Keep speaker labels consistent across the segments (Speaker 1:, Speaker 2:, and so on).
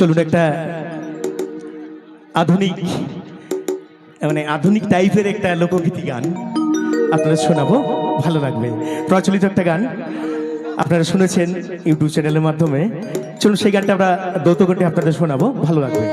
Speaker 1: চলুন একটা আধুনিক মানে আধুনিক টাইপের একটা লোকগীতি গান আপনারা শোনাবো, ভালো লাগবে। প্রচলিত একটা গান আপনারা শুনেছেন ইউটিউব চ্যানেলের মাধ্যমে। চলুন সেই গানটা আমরা দৌত আপনাদের শোনাবো, ভালো লাগবে।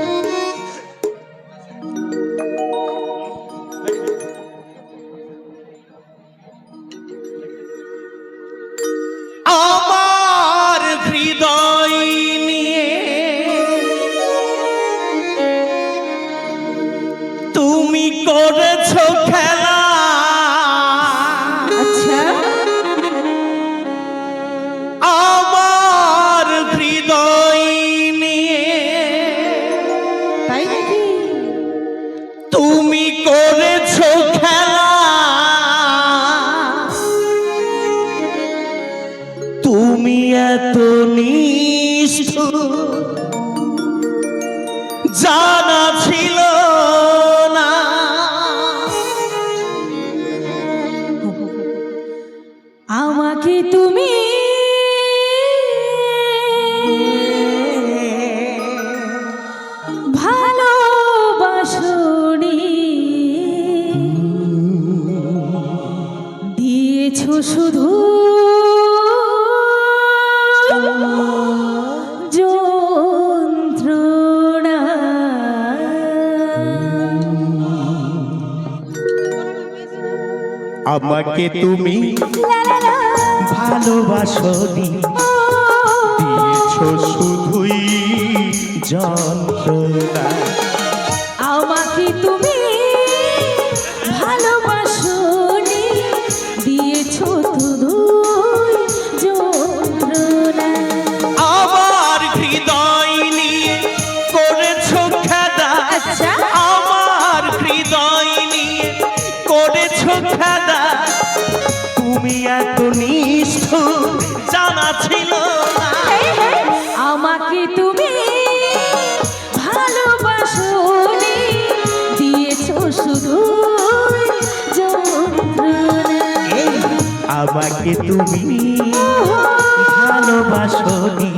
Speaker 2: শুধু
Speaker 1: আমাকে তুমি
Speaker 2: ভালোবাসো লা আমাকে তুমি ভালোবাসনি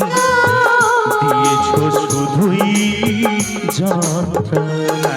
Speaker 2: দিয়েছ
Speaker 1: শুধুই যন্ত্রণা।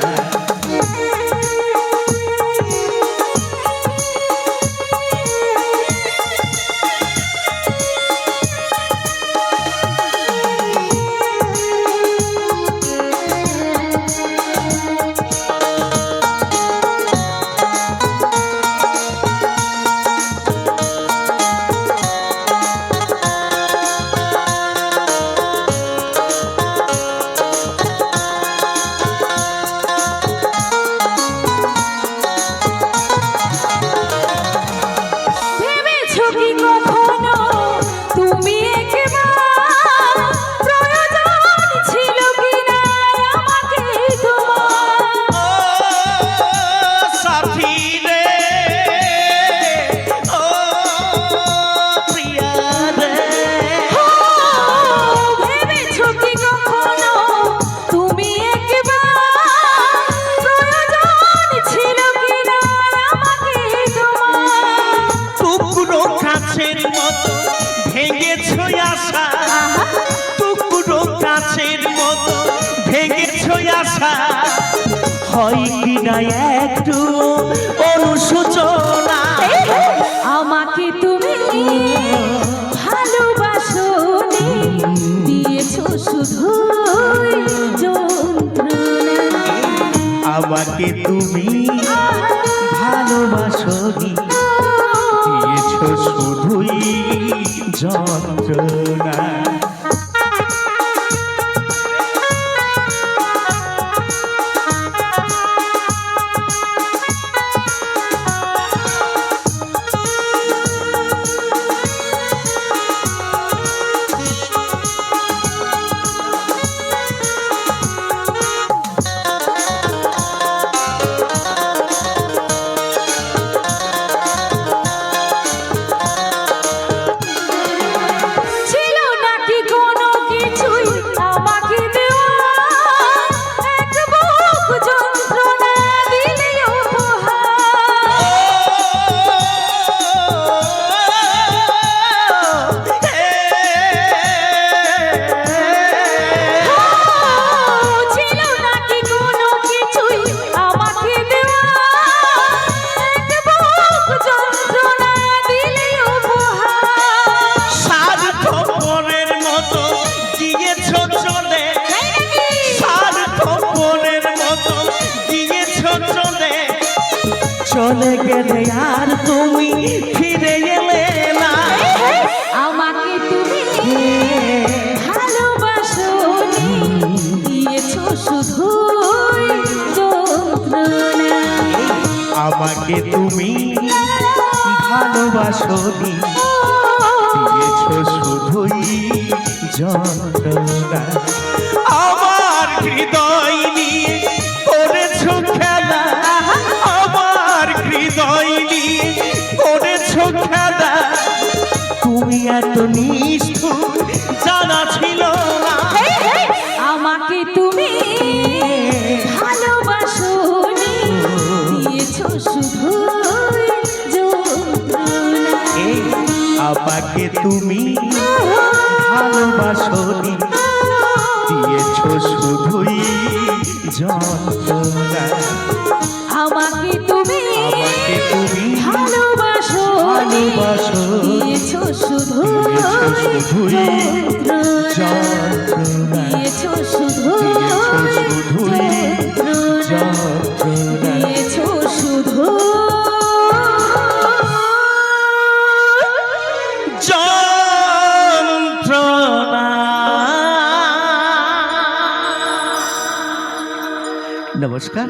Speaker 3: আশা হয় কি না একটু অনুশোচনা।
Speaker 2: আমাকে তুমি ভালোবাসনি দিয়েছ শুধু
Speaker 1: আমাকে তুমি ভালোবাসনি দিয়েছ শুধুই যন্ত্রণা। চলে গেলে আর তুমি ফিরে এলে না।
Speaker 2: আমাকে তুমি ভালোবাসো দিয়েছ শুধু
Speaker 1: আমাকে তুমি ভালোবাসনি দিয়েছ শুধুই যন্ত্রণা।
Speaker 2: আমাকে তুমি
Speaker 1: ভালোবাসনি দিয়েছ শুধুই যন্ত্রণা।
Speaker 2: আমাকে তুমি
Speaker 1: আমাকে তুমি
Speaker 2: দিয়েছ
Speaker 1: শুধুই যন্ত্রণা।
Speaker 4: নমস্কার